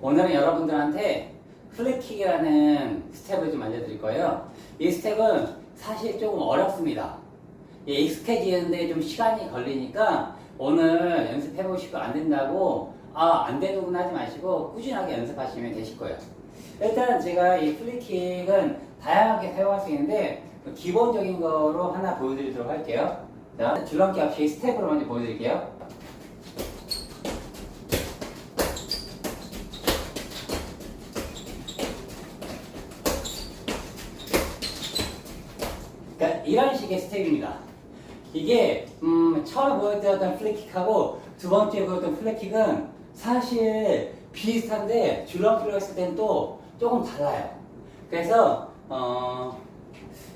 오늘은 여러분들한테 플랫킥이라는 스텝을 좀 알려드릴 거예요. 이 스텝은 사실 조금 어렵습니다. 예, 익숙해지는데 좀 시간이 걸리니까 오늘 연습해보시고 안 된다고 아, 안 되는구나 하지 마시고 꾸준하게 연습하시면 되실 거예요. 일단 제가 이 플리킥은 다양하게 사용할 수 있는데 기본적인 거로 하나 보여드리도록 할게요. 자, 줄넘기 없이 스텝으로 먼저 보여드릴게요. 그러니까 이런 식의 스텝입니다. 이게 음, 처음 보여드렸던 플래킥하고 두 번째 보여드렸던 플래킥은 사실 비슷한데 줄넘기로 했을 때는 또 조금 달라요. 그래서 어,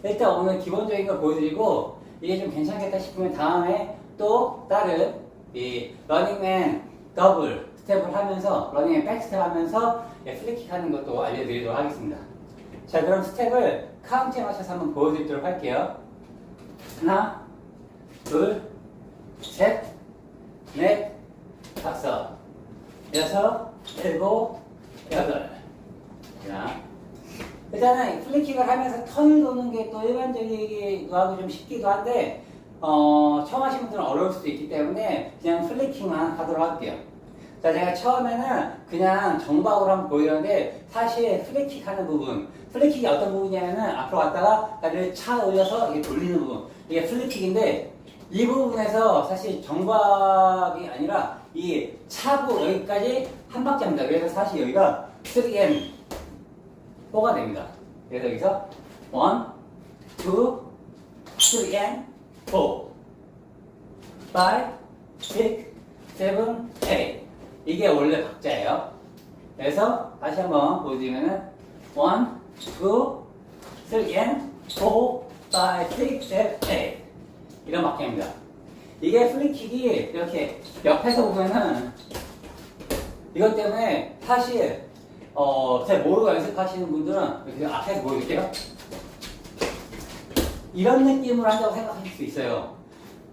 일단 오늘 기본적인 걸 보여드리고 이게 좀 괜찮겠다 싶으면 다음에 또 다른 이 러닝맨 더블 스텝을 하면서 러닝맨 백 스텝 하면서 예, 플래킥 하는 것도 알려드리도록 하겠습니다. 자 그럼 스텝을 카운트에 맞춰서 한번 보여드리도록 할게요. 하나, 둘, 셋, 넷, 다섯, 여섯, 일곱, 여덟. 자, 일단은 플리킥을 하면서 턴을 도는 게 또 일반적이기도 하고 좀 쉽기도 한데, 어, 처음 하신 분들은 어려울 수도 있기 때문에 그냥 플리킥만 하도록 할게요. 자, 제가 처음에는 그냥 정박으로 한번 보여드렸는데, 사실 플리킥 하는 부분, 플리킥이 어떤 부분이냐면은 앞으로 갔다가 다리를 차 올려서 이게 돌리는 부분, 이게 플리킥인데, 이 부분에서 사실 정박이 아니라 이 차고 여기까지 한 박자입니다. 그래서 사실 여기가 3M 4가 됩니다. 그래서 여기서 1, 2, 3M 4 5, 6, 7, 8 이게 원래 박자예요. 그래서 다시 한번 보여드리면은 1, 2, 3M 4, 5, 6, 7, 8 이런 박자입니다. 이게 플리킥이 이렇게 옆에서 보면은 이것 때문에 사실 어, 잘 모르고 연습하시는 분들은 이렇게 앞에서 보여드릴게요. 이런 느낌으로 한다고 생각하실 수 있어요.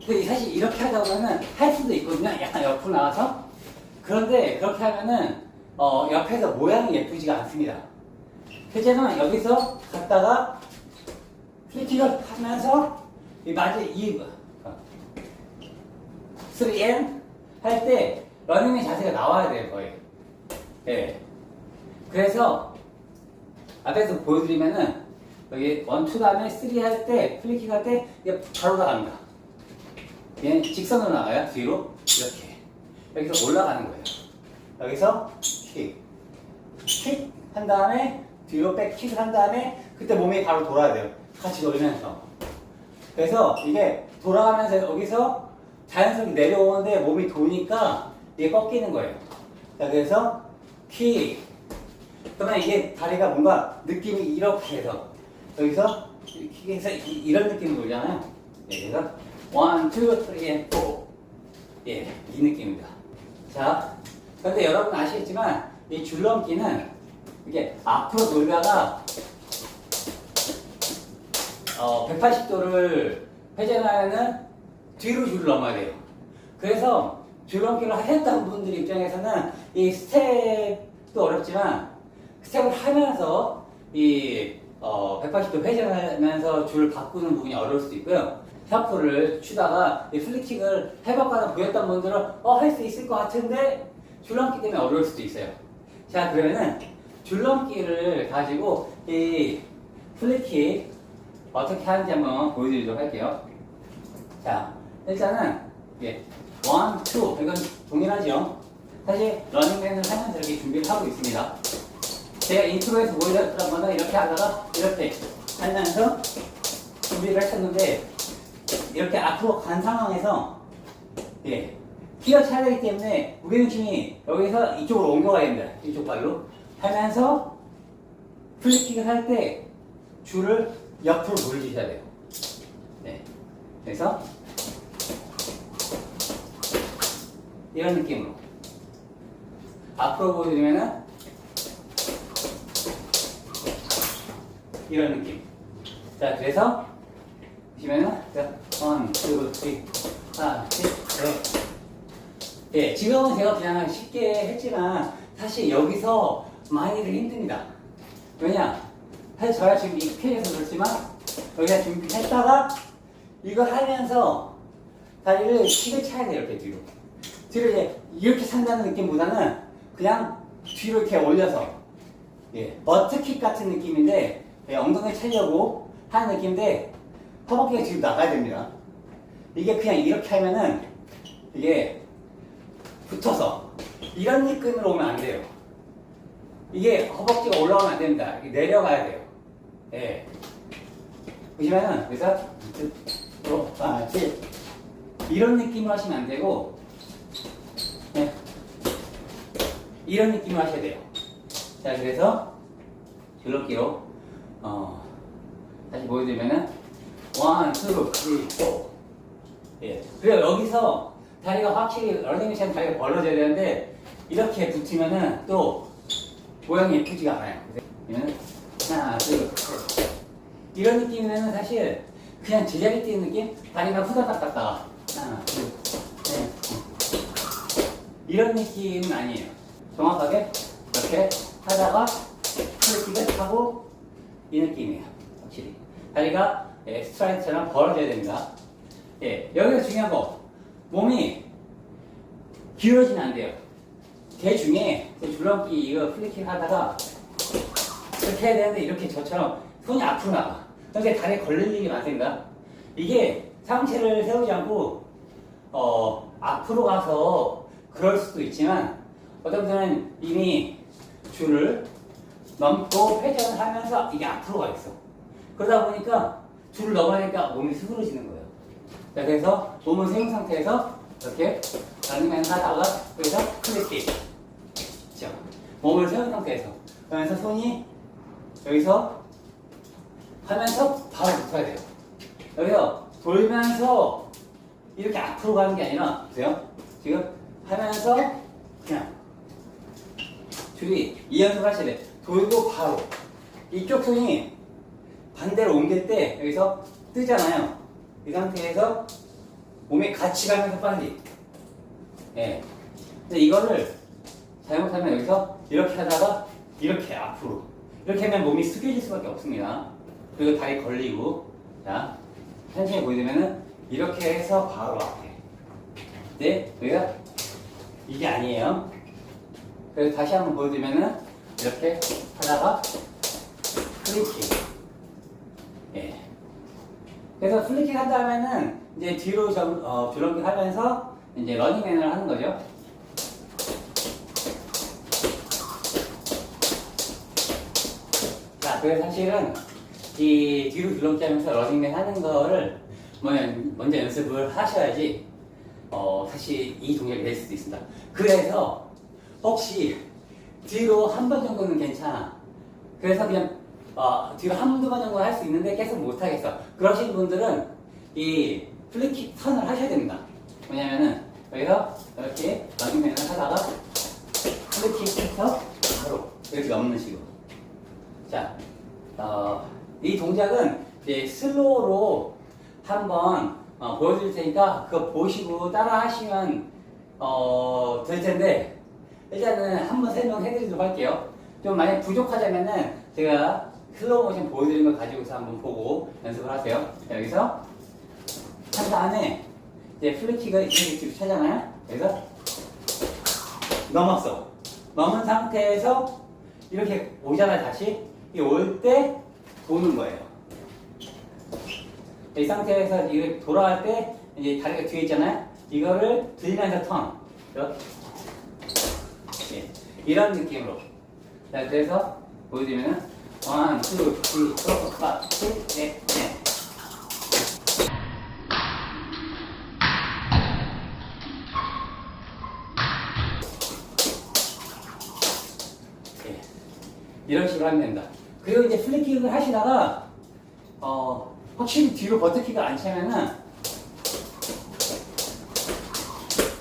근데 사실 이렇게 하다 보면은 할 수도 있거든요. 약간 옆으로 나와서. 그런데 그렇게 하면은 어, 옆에서 모양이 예쁘지가 않습니다. 실제는 여기서 갔다가 플리킥을 하면서 이 마지 이 3M 할때 러닝의 자세가 나와야 돼요 거의. 예. 그래서 앞에서 보여드리면은 여기 원, 투 다음에 쓰리 할 때 플리킥 할 때 바로 나갑니다. 얘는 직선으로 나가요 뒤로 이렇게 여기서 올라가는 거예요. 여기서 킥, 킥 한 다음에 뒤로 백 킥을 한 다음에 그때 몸이 바로 돌아야 돼요. 같이 돌리면서. 그래서 이게 돌아가면서 여기서 자연스럽게 내려오는데 몸이 도니까 이게 꺾이는 거예요. 자, 그래서 킥. 그러면 이게 다리가 뭔가 느낌이 이렇게 해서 여기서 킥해서 이- 이런 느낌으로 돌잖아요. 네, 그래서 원, 투, 쓰리, 앤 포. 예, 이 느낌입니다. 자, 근데 여러분 아시겠지만 이 줄넘기는 이게 앞으로 돌다가 어, 180도를 회전하면은 뒤로 줄을 넘어야 돼요. 그래서 줄넘기를 하셨던 분들 입장에서는 이 스텝도 어렵지만 스텝을 하면서 이 어, 180도 회전하면서 줄을 바꾸는 부분이 어려울 수도 있고요. 샤프를 추다가 이 플리킥을 해봤거나 보였던 분들은 어, 할 수 있을 것 같은데 줄넘기 때문에 어려울 수도 있어요. 자, 그러면은 줄넘기를 가지고 이 플리킥 어떻게 하는지 한번 보여드리도록 할게요. 자, 일단은 예, 원, 투 이건 동일하죠. 사실 러닝맨을 하면서 이렇게 준비를 하고 있습니다. 제가 인트로에서 보여드렸던 거는 이렇게 하다가 이렇게 하면서 준비를 했었는데 이렇게 앞으로 간 상황에서 예, 키가 차야 되기 때문에 무게중심이 여기서 이쪽으로 옮겨가야 됩니다. 이쪽 발로 하면서 플리킥을 할 때 줄을 옆으로 돌리셔야 돼요. 네. 그래서 이런 느낌으로 앞으로 보여드리면은 이런 느낌. 자, 그래서 보시면은 자, 원, 투, 쓰리, 사, 칠, 넷. 예, 지금은 제가 그냥 쉽게 했지만 사실 여기서 많이들 힘듭니다. 왜냐? 사실 저야 지금 익숙해져서 그렇지만 여기가 준비했다가 이거 하면서 다리를 킥을 차야 돼요, 이렇게 뒤로. 뒤로 이제 이렇게 찬다는 느낌보다는 그냥 뒤로 이렇게 올려서 예, 버트킥 같은 느낌인데 예, 엉덩이 차려고 하는 느낌인데 허벅지가 뒤로 나가야 됩니다. 이게 그냥 이렇게 하면은 이게 붙어서 이런 느낌으로 오면 안 돼요. 이게 허벅지가 올라오면 안 됩니다. 이게 내려가야 돼요. 예. 보시면은 여기서 밑으로 아, 칠. 이런 느낌으로 하시면 안 되고 예. 이런 느낌으로 하셔야 돼요. 자 그래서 줄넘기로 어, 다시 보여드리면은 원, 투, 쓰리, 포 예. 그리고 여기서 다리가 확실히 런닝머신 다리가 벌어져야 되는데 이렇게 붙으면은 또 모양이 예쁘지가 않아요. 그러면 하나, 둘, 셋. 이런 느낌이면은 사실 그냥 제자리 뛰는 느낌? 다리가 후다닥 갔다가 하나, 둘, 셋. 이런 느낌은 아니에요. 정확하게 이렇게 하다가 플래킥을 하고 이 느낌이에요. 확실히. 다리가 예, 스트라이트처럼 벌어져야 됩니다. 예, 여기서 중요한 거. 몸이 길어지면 안 돼요. 개 중에 줄넘기 이거 플리킹 하다가 이렇게 해야 되는데 이렇게 저처럼 손이 앞으로 나가. 그러니까 다리에 걸릴 일이 많습니다. 이게 상체를 세우지 않고 어, 앞으로 가서 그럴 수도 있지만 어떤 분들은 이미 줄을 넘고 회전을 하면서 이게 앞으로 가 있어. 그러다 보니까 줄을 넘어가니까 몸이 수그러지는 거예요. 자, 그래서 몸을 세운 상태에서 이렇게 런닝맨 하다가 여기서 클리킥. 그죠? 몸을 세운 상태에서. 그러면서 손이 여기서 하면서 바로 붙어야 돼요. 여기서 돌면서 이렇게 앞으로 가는 게 아니라, 보세요? 지금 하면서 그냥 줄이 이 연습을 하셔야 돼. 돌고 바로. 이쪽 손이 반대로 옮길 때 여기서 뜨잖아요. 이 상태에서 몸이 같이 가면서 빨리. 예. 근데 이거를 잘못하면 여기서 이렇게 하다가 이렇게 앞으로. 이렇게 하면 몸이 숙여질 수밖에 없습니다. 그리고 다리 걸리고. 자, 천천히 보여드리면은 이렇게 해서 바로 앞에. 네, 여기가 이게 아니에요. 그래서 다시 한번 보여드리면은 이렇게 하다가 클리킹. 예. 그래서 플리킹 한 다음에는 이제 뒤로 점, 어, 줄넘기 하면서 이제 러닝맨을 하는 거죠. 자, 그래서 사실은 이 뒤로 하면서 러닝맨 하는 거를 먼저, 연습을 하셔야지 어, 사실 이 동작이 될 수도 있습니다. 그래서 혹시 뒤로 한 번 정도는 괜찮아. 그래서 그냥 어, 뒤로 한 두 번 정도 할 수 있는데 계속 못 하겠어. 그러신 분들은 이 플리킥 턴을 하셔야 됩니다. 왜냐면은 여기서 이렇게 러닝맨을 하다가 플리킥해서 바로 이렇게 넘는 식으로. 자, 어, 이 동작은 이제 슬로우로 한번 어, 보여드릴 테니까 그거 보시고 따라 하시면 어, 될 텐데 일단은 한번 설명해드리도록 할게요. 좀 만약 부족하자면은 제가 슬로우 모션 보여드리는 걸 가지고서 한번 보고 연습을 하세요. 자, 여기서 한 다음에 이제 플리킥을 이렇게 뒤로 차잖아요. 여기서 넘었어. 넘은 상태에서 이렇게 오잖아요. 다시 이 올 때 도는 거예요. 이 상태에서 이렇게 돌아갈 때 이제 다리가 뒤에 있잖아요. 이거를 들면서 턴. 이렇게. 예, 이런 느낌으로. 자, 그래서 보여드리면은 원, 투, 쓰리, 포, 파, 칠, 넷, 넷. 예, 이런 식으로 하면 된다. 그리고 이제 플리킥을 하시다가 어, 확실히 뒤로 버터킥을 안 차면은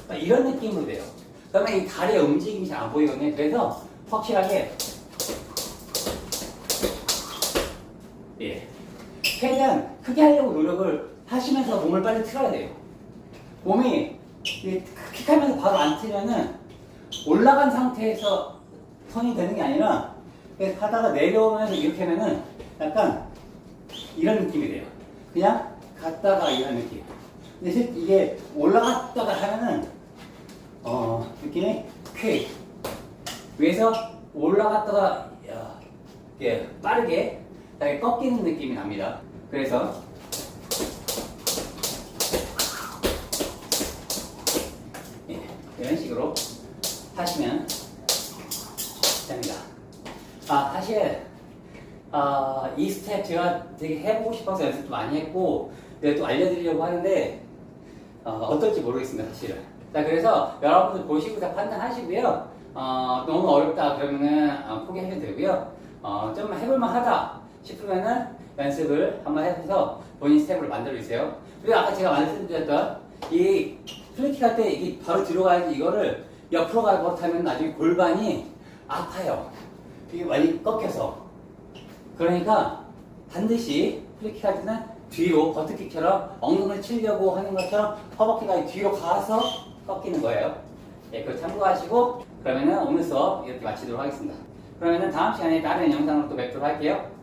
딱 이런 느낌으로 돼요. 그러면 이 다리의 움직임이 잘 안 보이거든요. 그래서 확실하게 예. 최대한 크게 하려고 노력을 하시면서 몸을 빨리 틀어야 돼요. 몸이 킥하면서 바로 안 치면은 올라간 상태에서 턴이 되는 게 아니라 하다가 내려오면서 이렇게 하면은 약간 이런 느낌이 돼요. 그냥 갔다가 이런 느낌. 근데 실 이게 올라갔다가 하면은 어 느낌이 쾌 위에서 올라갔다가 야, 이렇게 빠르게 꺾이는 느낌이 납니다. 그래서 예, 이런 식으로 하시면 됩니다. 아 사실 아, 이 스텝 제가 되게 해보고 싶어서 연습도 많이 했고 내가 또 알려드리려고 하는데 어, 떨지 모르겠습니다 사실은. 자 그래서 여러분들 보시고 다 판단하시고요. 어, 너무 어렵다 그러면은 어, 포기하셔도 되고요. 어, 좀 해볼만 하다 싶으면은 연습을 한번 해서 본인 스텝을 만들어 주세요. 그리고 아까 제가 말씀드렸던 이 플리킥 할 때 이게 바로 들어가야지 이거를 옆으로 가고 못하면 나중에 골반이 아파요. 이게 많이 꺾여서 그러니까 반드시 플리킥 할 때는 뒤로 버트킥처럼 엉덩이를 치려고 하는 것처럼 허벅지가 뒤로 가서 꺾이는 거예요. 예, 그거 참고하시고 그러면은 오늘 수업 이렇게 마치도록 하겠습니다. 그러면은 다음 시간에 다른 영상으로 또 뵙도록 할게요.